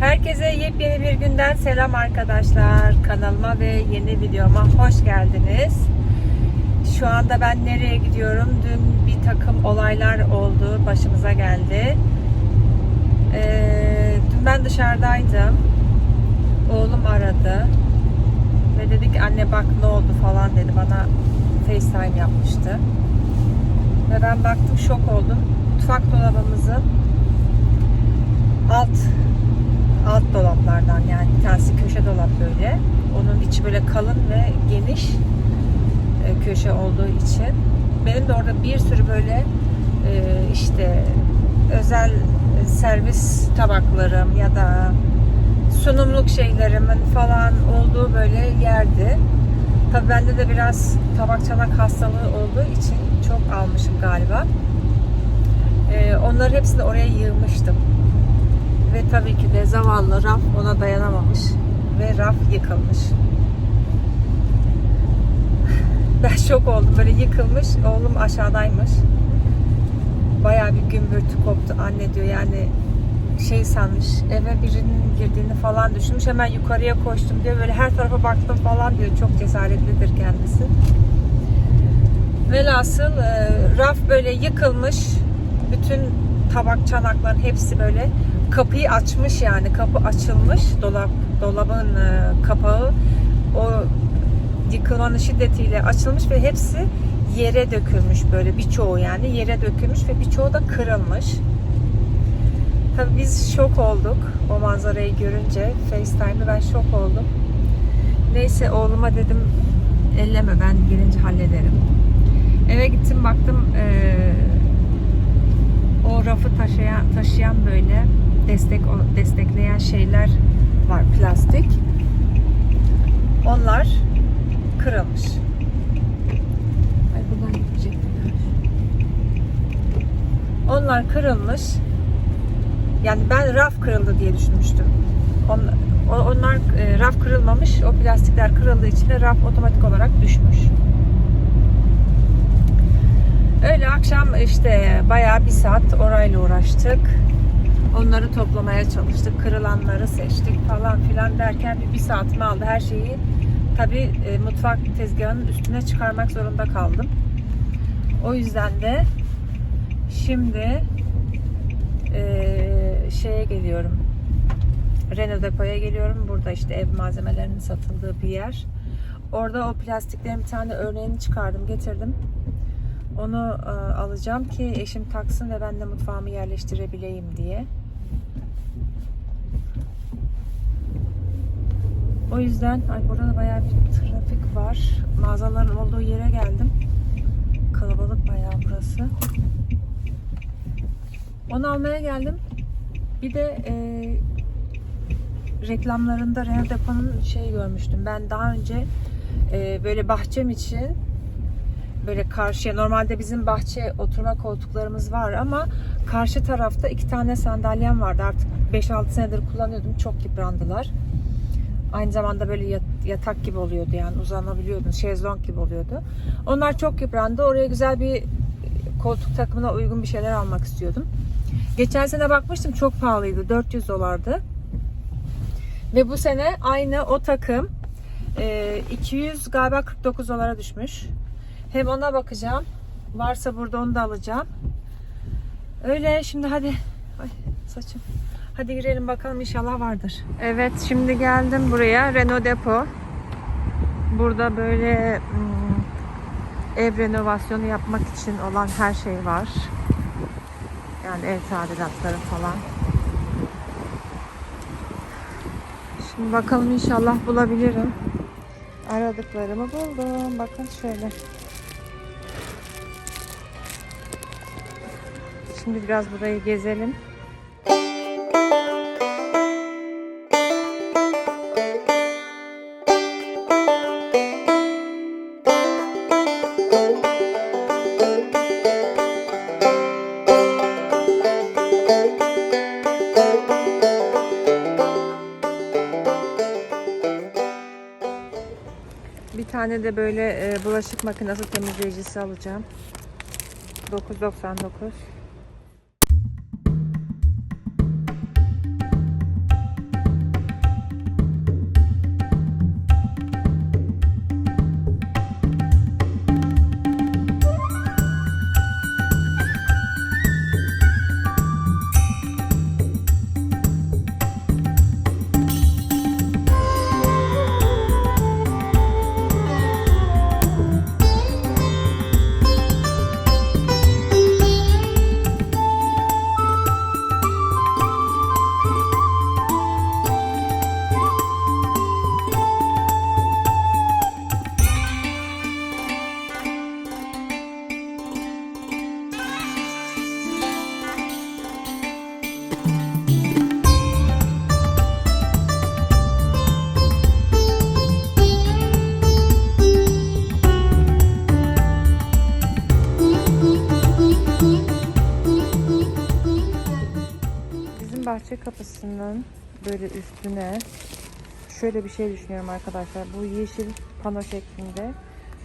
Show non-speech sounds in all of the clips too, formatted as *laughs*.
Herkese yepyeni bir günden selam arkadaşlar. Kanalıma ve yeni videoma hoş geldiniz. Şu anda ben nereye gidiyorum? Dün bir takım olaylar oldu, başımıza geldi. Ee, dün ben dışarıdaydım. Oğlum aradı. Ve dedi ki anne bak ne oldu falan dedi. Bana FaceTime yapmıştı. Ve ben baktım şok oldum. Mutfak dolabımızın alt alt dolaplardan yani bir köşe dolap böyle. Onun içi böyle kalın ve geniş e, köşe olduğu için benim de orada bir sürü böyle e, işte özel servis tabaklarım ya da sunumluk şeylerimin falan olduğu böyle yerdi. Tabii bende de biraz tabak çanak hastalığı olduğu için çok almışım galiba. E, onları hepsini oraya yığmıştım. Ve tabii ki de zavallı raf ona dayanamamış ve raf yıkılmış. Ben şok oldum. Böyle yıkılmış. Oğlum aşağıdaymış. Bayağı bir gümbürtü koptu. Anne diyor yani şey sanmış eve birinin girdiğini falan düşünmüş. Hemen yukarıya koştum diyor. Böyle her tarafa baktım falan diyor. Çok cesaretlidir kendisi. Velhasıl e, raf böyle yıkılmış. Bütün tabak çanakların hepsi böyle kapıyı açmış yani kapı açılmış dolap dolabın e, kapağı o yıkılmanın şiddetiyle açılmış ve hepsi yere dökülmüş böyle birçoğu yani yere dökülmüş ve birçoğu da kırılmış. Tabii biz şok olduk o manzarayı görünce. FaceTime'da ben şok oldum. Neyse oğluma dedim elleme ben gelince hallederim. Eve gittim baktım eee o rafı taşıyan, taşıyan böyle destek destekleyen şeyler var plastik. Onlar kırılmış. Ay buradan gidecektim. Onlar kırılmış. Yani ben raf kırıldı diye düşünmüştüm. On, o- onlar e, raf kırılmamış. O plastikler kırıldığı için de raf otomatik olarak düşmüş. Öyle akşam işte bayağı bir saat orayla uğraştık. Onları toplamaya çalıştık. Kırılanları seçtik falan filan derken bir, bir saatimi aldı. Her şeyi tabi mutfak tezgahının üstüne çıkarmak zorunda kaldım. O yüzden de şimdi e, şeye geliyorum. Renault depoya geliyorum. Burada işte ev malzemelerinin satıldığı bir yer. Orada o plastiklerin bir tane örneğini çıkardım, getirdim. Onu e, alacağım ki eşim taksın ve ben de mutfağımı yerleştirebileyim diye. O yüzden ay burada bayağı bir trafik var. Mağazaların olduğu yere geldim. Kalabalık bayağı burası. Onu almaya geldim. Bir de e, reklamlarında Renault Depo'nun şey görmüştüm. Ben daha önce e, böyle bahçem için böyle karşıya normalde bizim bahçe oturma koltuklarımız var ama karşı tarafta iki tane sandalyem vardı artık 5-6 senedir kullanıyordum çok yıprandılar aynı zamanda böyle yat- yatak gibi oluyordu yani uzanabiliyordun şezlong gibi oluyordu onlar çok yıprandı oraya güzel bir koltuk takımına uygun bir şeyler almak istiyordum geçen sene bakmıştım çok pahalıydı 400 dolardı ve bu sene aynı o takım e, 200 galiba 49 dolara düşmüş hem ona bakacağım. Varsa burada onu da alacağım. Öyle şimdi hadi. Ay saçım. Hadi girelim bakalım inşallah vardır. Evet şimdi geldim buraya. Renault Depo. Burada böyle hmm, ev renovasyonu yapmak için olan her şey var. Yani ev tadilatları falan. Şimdi bakalım inşallah bulabilirim. Aradıklarımı buldum. Bakın şöyle. Şimdi biraz burayı gezelim. De böyle e, bulaşık makinesi temizleyicisi alacağım. 9.99. böyle üstüne şöyle bir şey düşünüyorum arkadaşlar. Bu yeşil pano şeklinde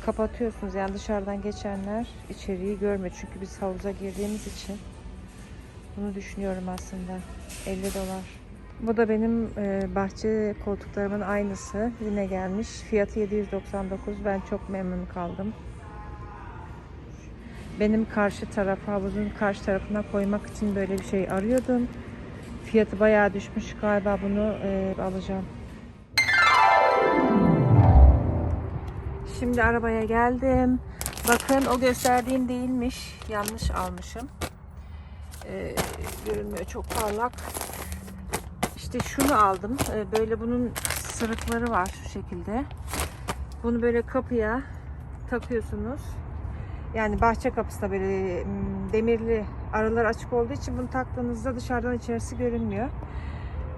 kapatıyorsunuz. Yani dışarıdan geçenler içeriği görmüyor. Çünkü biz havuza girdiğimiz için bunu düşünüyorum aslında. 50 dolar. Bu da benim e, bahçe koltuklarımın aynısı. Yine gelmiş. Fiyatı 799. Ben çok memnun kaldım. Benim karşı tarafa, havuzun karşı tarafına koymak için böyle bir şey arıyordum. Fiyatı bayağı düşmüş. Galiba bunu e, alacağım. Şimdi arabaya geldim. Bakın o gösterdiğim değilmiş. Yanlış almışım. Ee, görünmüyor çok parlak. İşte şunu aldım. Ee, böyle bunun sırıkları var şu şekilde. Bunu böyle kapıya takıyorsunuz. Yani bahçe kapısı da böyle mm, demirli aralar açık olduğu için bunu taktığınızda dışarıdan içerisi görünmüyor.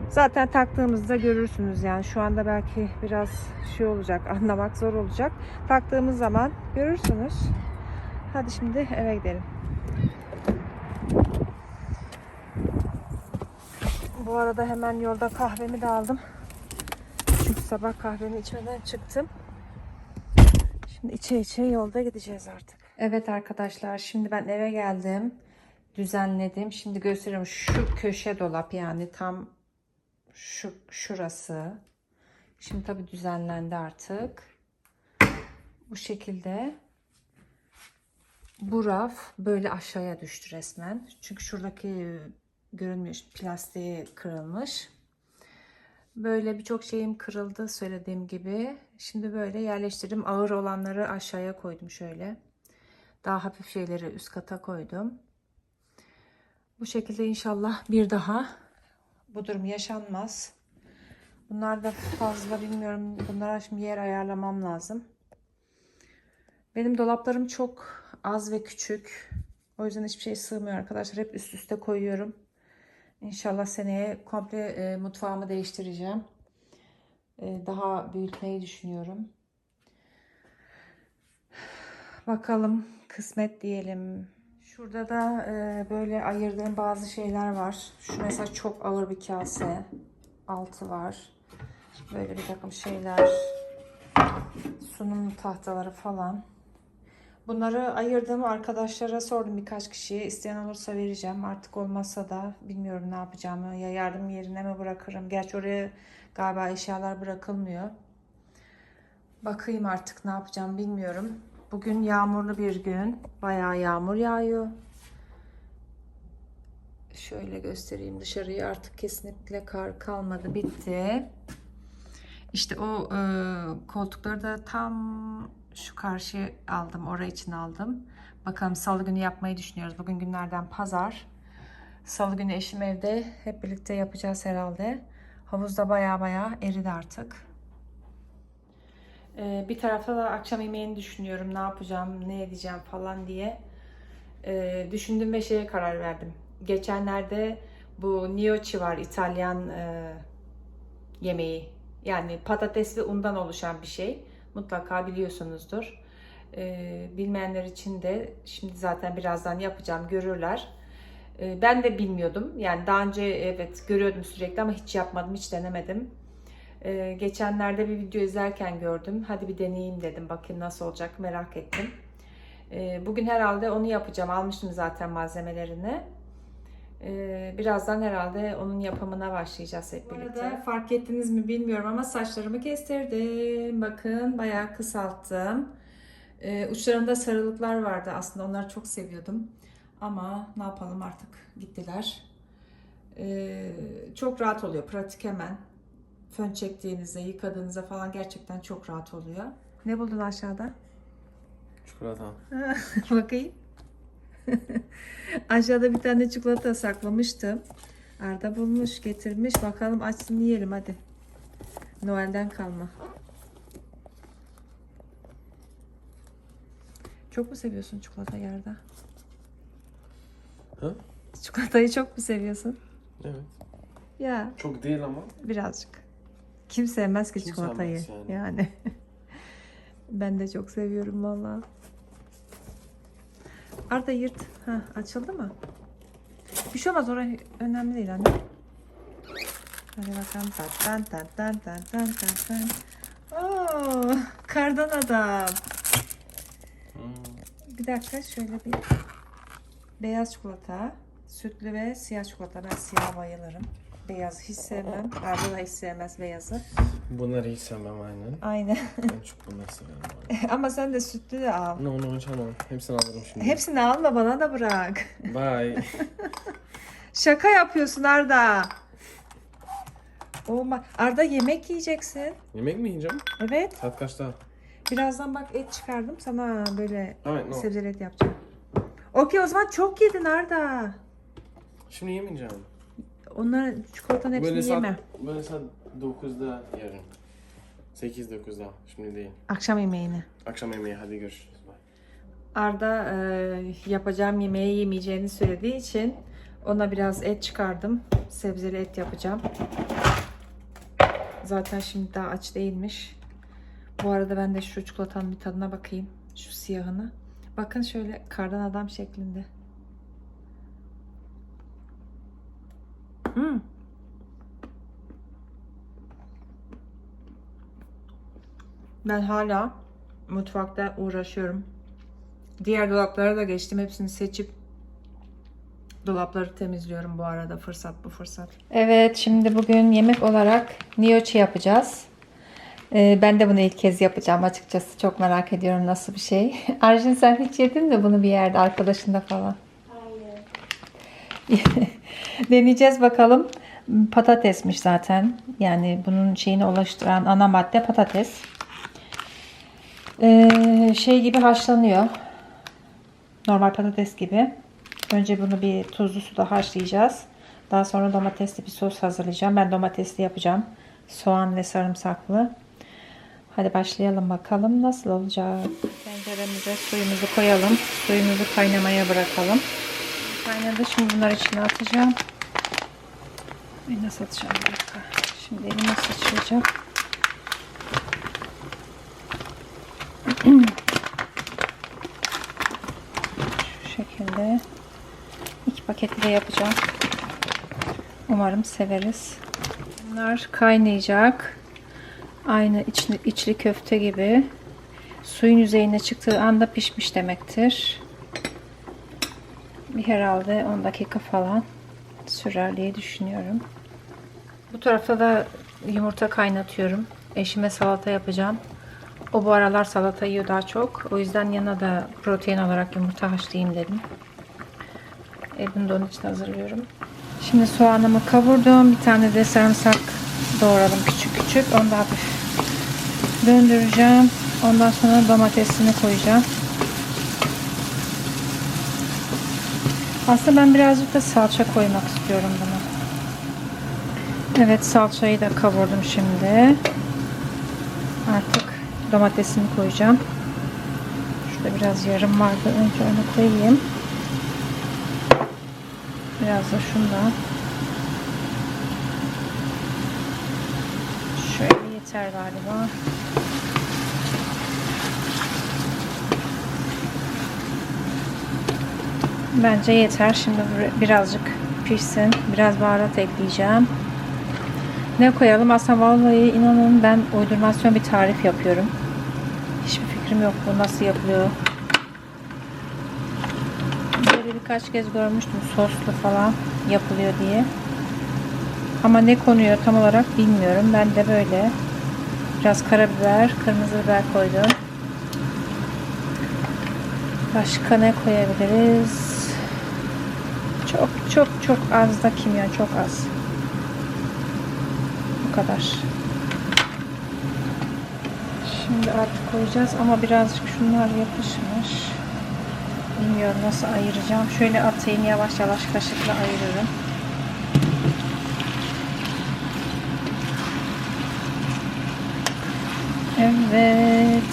Zaten taktığımızda görürsünüz yani şu anda belki biraz şey olacak *laughs* anlamak zor olacak. Taktığımız zaman görürsünüz. Hadi şimdi eve gidelim. Bu arada hemen yolda kahvemi de aldım. Çünkü sabah kahvemi içmeden çıktım. Şimdi içe içe yolda gideceğiz artık. Evet arkadaşlar şimdi ben eve geldim. Düzenledim. Şimdi gösteriyorum şu köşe dolap yani tam şu şurası. Şimdi tabi düzenlendi artık. Bu şekilde. Bu raf böyle aşağıya düştü resmen. Çünkü şuradaki görünmüyor plastiği kırılmış. Böyle birçok şeyim kırıldı söylediğim gibi. Şimdi böyle yerleştirdim. Ağır olanları aşağıya koydum şöyle. Daha hafif şeyleri üst kata koydum. Bu şekilde inşallah bir daha bu durum yaşanmaz. Bunlar da fazla bilmiyorum. Bunlara şimdi yer ayarlamam lazım. Benim dolaplarım çok az ve küçük. O yüzden hiçbir şey sığmıyor arkadaşlar. Hep üst üste koyuyorum. İnşallah seneye komple e, mutfağımı değiştireceğim. E, daha büyütmeyi düşünüyorum. Bakalım kısmet diyelim. Şurada da e, böyle ayırdığım bazı şeyler var. Şu mesela çok ağır bir kase. Altı var. Böyle bir takım şeyler. Sunum tahtaları falan. Bunları ayırdım. Arkadaşlara sordum birkaç kişiye. İsteyen olursa vereceğim. Artık olmazsa da bilmiyorum ne yapacağımı. Ya yardım yerine mi bırakırım? Gerçi oraya galiba eşyalar bırakılmıyor. Bakayım artık ne yapacağım bilmiyorum. Bugün yağmurlu bir gün. Bayağı yağmur yağıyor. Şöyle göstereyim dışarıyı. Artık kesinlikle kar kalmadı. Bitti. İşte o e, koltukları da tam şu karşı aldım. Oraya için aldım. Bakalım salı günü yapmayı düşünüyoruz. Bugün günlerden pazar. Salı günü eşim evde. Hep birlikte yapacağız herhalde. Havuzda baya baya eridi artık. Ee, bir tarafta da akşam yemeğini düşünüyorum. Ne yapacağım, ne edeceğim falan diye. Ee, düşündüm ve şeye karar verdim. Geçenlerde bu gnocchi var. İtalyan e, yemeği. Yani patates ve undan oluşan bir şey. Mutlaka biliyorsunuzdur. Ee, bilmeyenler için de şimdi zaten birazdan yapacağım görürler. Ee, ben de bilmiyordum. Yani daha önce evet görüyordum sürekli ama hiç yapmadım, hiç denemedim. Ee, geçenlerde bir video izlerken gördüm. Hadi bir deneyeyim dedim. Bakayım nasıl olacak merak ettim. Ee, bugün herhalde onu yapacağım. Almıştım zaten malzemelerini. Ee, birazdan herhalde onun yapımına başlayacağız hep birlikte. Bu arada fark ettiniz mi bilmiyorum ama saçlarımı kestirdim. Bakın bayağı kısalttım. Ee, uçlarında sarılıklar vardı aslında onları çok seviyordum. Ama ne yapalım artık gittiler. Ee, çok rahat oluyor pratik hemen. Fön çektiğinizde, yıkadığınızda falan gerçekten çok rahat oluyor. Ne buldun aşağıda? Çikolata. *laughs* Bakayım. Aşağıda bir tane çikolata saklamıştım. Arda bulmuş, getirmiş. Bakalım açsın yiyelim hadi. Noel'den kalma. Çok mu seviyorsun çikolatayı Arda? Ha? Çikolatayı çok mu seviyorsun? Evet. Ya Çok değil ama. birazcık. Kim sevmez ki Kim çikolatayı? sevmez yani? yani. *laughs* ben de çok seviyorum vallahi. Arda yırt. Ha, açıldı mı? Bir şey olmaz orası önemli değil anne. Hadi bakalım. Tan tan tan tan tan tan tan. Oo, kardan adam. Hmm. Bir dakika şöyle bir beyaz çikolata, sütlü ve siyah çikolata. Ben siyah bayılırım. Beyazı hiç sevmem. Arda da hiç sevmez beyazı. Bunları hiç sevmem aynen. Aynen. Ben çok bunları severim. *laughs* Ama sen de sütlü de al. No no tamam. Hepsini alırım şimdi. Hepsini alma bana da bırak. Bye. *laughs* Şaka yapıyorsun Arda. Olma. Arda yemek yiyeceksin. Yemek mi yiyeceğim? Evet. Saat kaçta? Birazdan bak et çıkardım. Sana böyle Hayır no. sebzeli et yapacağım. Okey o zaman çok yedin Arda. Şimdi yemeyeceğim. Onların çikolatanın hepsini Böyle saat, yeme. böyle saat 9'da yarın. 8-9'da. Şimdi değil. Akşam yemeğini. Akşam yemeği hadi görüşürüz. Bye. Arda e, yapacağım yemeği yemeyeceğini söylediği için ona biraz et çıkardım. Sebzeli et yapacağım. Zaten şimdi daha aç değilmiş. Bu arada ben de şu çikolatanın bir tadına bakayım. Şu siyahını. Bakın şöyle kardan adam şeklinde. Hmm. Ben hala mutfakta uğraşıyorum. Diğer dolaplara da geçtim. Hepsini seçip dolapları temizliyorum bu arada. Fırsat bu fırsat. Evet şimdi bugün yemek olarak gnocchi yapacağız. Ee, ben de bunu ilk kez yapacağım açıkçası. Çok merak ediyorum nasıl bir şey. *laughs* Arjin sen hiç yedin mi bunu bir yerde arkadaşında falan? *laughs* Deneyeceğiz bakalım. Patatesmiş zaten. Yani bunun şeyini oluşturan ana madde patates. Ee, şey gibi haşlanıyor. Normal patates gibi. Önce bunu bir tuzlu suda haşlayacağız. Daha sonra domatesli bir sos hazırlayacağım. Ben domatesli yapacağım. Soğan ve sarımsaklı. Hadi başlayalım bakalım nasıl olacak. Tenceremize suyumuzu koyalım. Suyumuzu kaynamaya bırakalım. Kaynadı. Şimdi bunları içine atacağım. Nasıl atacağım. Şimdi elime sıçrayacak. Şu şekilde iki paketli de yapacağım. Umarım severiz. Bunlar kaynayacak. Aynı içli, içli köfte gibi. Suyun yüzeyine çıktığı anda pişmiş demektir. Bir herhalde 10 dakika falan sürer diye düşünüyorum. Bu tarafta da yumurta kaynatıyorum. Eşime salata yapacağım. O bu aralar salata yiyor daha çok. O yüzden yanına da protein olarak yumurta haşlayayım dedim. Bunu da için hazırlıyorum. Şimdi soğanımı kavurdum. Bir tane de sarımsak doğradım küçük küçük. Onu da hafif döndüreceğim. Ondan sonra domatesini koyacağım. Aslında ben birazcık da salça koymak istiyorum buna. Evet salçayı da kavurdum şimdi. Artık domatesini koyacağım. Şurada biraz yarım vardı. Önce onu koyayım. Biraz da şundan. Şöyle yeter galiba. Bence yeter. Şimdi birazcık pişsin. Biraz baharat ekleyeceğim. Ne koyalım? Aslında vallahi inanın ben uydurmasyon bir tarif yapıyorum. Hiçbir fikrim yok bu nasıl yapılıyor. Böyle birkaç kez görmüştüm soslu falan yapılıyor diye. Ama ne konuyor tam olarak bilmiyorum. Ben de böyle biraz karabiber, kırmızı biber koydum. Başka ne koyabiliriz? Çok çok çok az da kimyon çok az. Bu kadar. Şimdi artık koyacağız ama birazcık şunlar yapışmış. Bilmiyorum nasıl ayıracağım. Şöyle atayım yavaş yavaş kaşıkla ayırırım. Evet.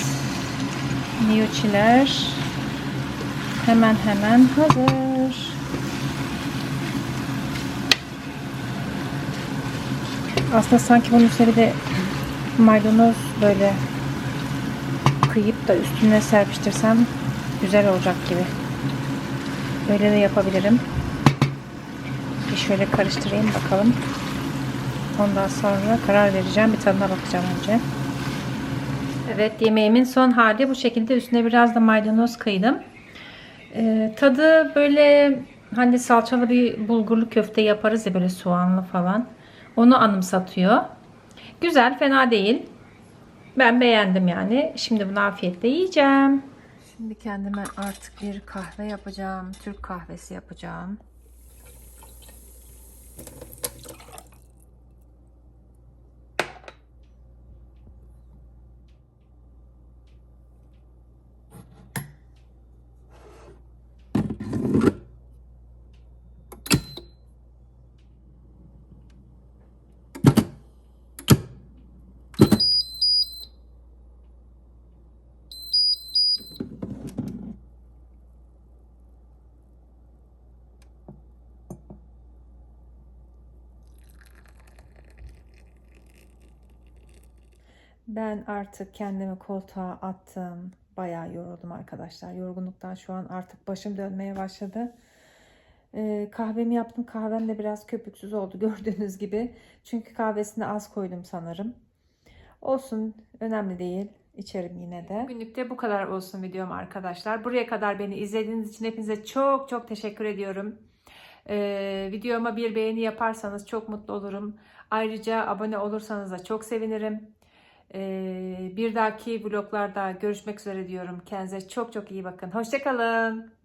Niyuçiler hemen hemen hazır. Aslında sanki bunun üzeri de maydanoz böyle kıyıp da üstüne serpiştirsem güzel olacak gibi. Böyle de yapabilirim. Bir şöyle karıştırayım bakalım. Ondan sonra karar vereceğim. Bir tadına bakacağım önce. Evet yemeğimin son hali bu şekilde. Üstüne biraz da maydanoz kıydım. Ee, tadı böyle hani salçalı bir bulgurlu köfte yaparız ya böyle soğanlı falan. Onu anımsatıyor. Güzel fena değil. Ben beğendim yani. Şimdi bunu afiyetle yiyeceğim. Şimdi kendime artık bir kahve yapacağım. Türk kahvesi yapacağım. Ben artık kendimi koltuğa attım. Bayağı yoruldum arkadaşlar. Yorgunluktan şu an artık başım dönmeye başladı. Ee, kahvemi yaptım. Kahvem de biraz köpüksüz oldu *laughs* gördüğünüz gibi. Çünkü kahvesini az koydum sanırım. Olsun önemli değil. İçerim yine de. Bugünlük de bu kadar olsun videom arkadaşlar. Buraya kadar beni izlediğiniz için hepinize çok çok teşekkür ediyorum. Ee, videoma bir beğeni yaparsanız çok mutlu olurum. Ayrıca abone olursanız da çok sevinirim. Ee, bir dahaki vloglarda görüşmek üzere diyorum. Kendinize çok çok iyi bakın. Hoşçakalın.